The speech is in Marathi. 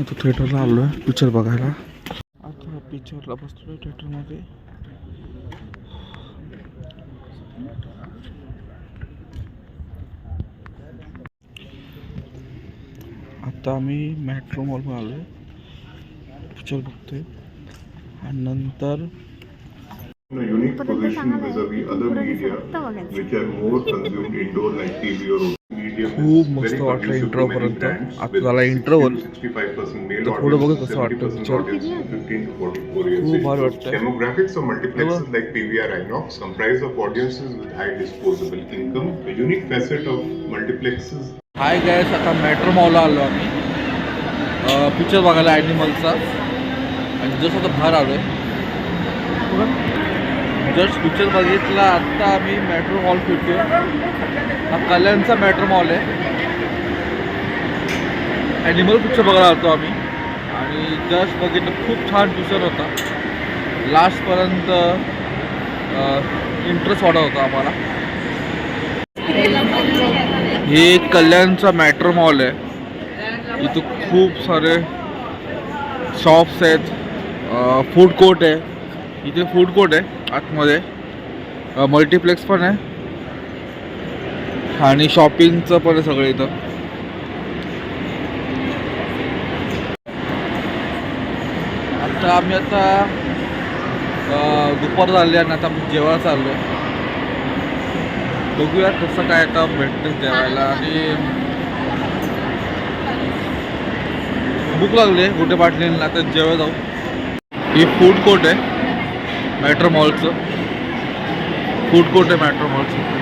आता थिएटरला आलो आहे पिक्चर बघायला आता पिक्चरला बसलो आहे थिएटरमध्ये आता आम्ही मेट्रो मॉलमध्ये आलो आहे पिक्चर बघतोय आणि नंतर in a unique पर्यंत position चांगलं आहे. vis-a-vis other पुढे media फक्त बघायचं. which are more consumed indoor like TV or medium खूप मस्त वाटलं इंट्रोपर्यंत आता झाला इंटरवल तर पुढे बघा कसं वाटतं. विचार? खूप भारी वाटतं like P V R INOX comprise of audiences high disposable income unique facet of multiplexes hi guys आता मेट्रो मॉलला आलो आम्ही. पिक्चर बघायला ॲनिमलचा आणि जसं आता बाहेर आलो जस्ट पिक्चर बघितला आत्ता आम्ही मेट्रो मॉल फिरतो हा कल्याणचा मेट्रो मॉल आहे. ॲनिमल पिक्चर बघायला होतो आम्ही. आणि जस्ट बघितलं खूप छान पिक्चर होता. लास्टपर्यंत इंटरेस्ट वाटत होता आम्हाला. हे कल्याणचा मेट्रो मॉल आहे. इथं खूप सारे शॉप्स आहेत. फूड कोर्ट आहे. इथे फूड कोर्ट आहे आतमध्ये. मल्टिप्लेक्स पण आहे. आणि शॉपिंगचं पण आहे सगळं इथं. आता आम्ही आता दुपार झाली आणि आता जेवायला चाललो आहे बघूया कसं काय आता भेटतं जेवायला. आणि भूक लागली कुठे पाटलीला आता जेव्हा जाऊ. हे फूड कोर्ट आहे. मॅट्रो मॉलचं फूड कोर्ट आहे मॅट्रो मॉलचं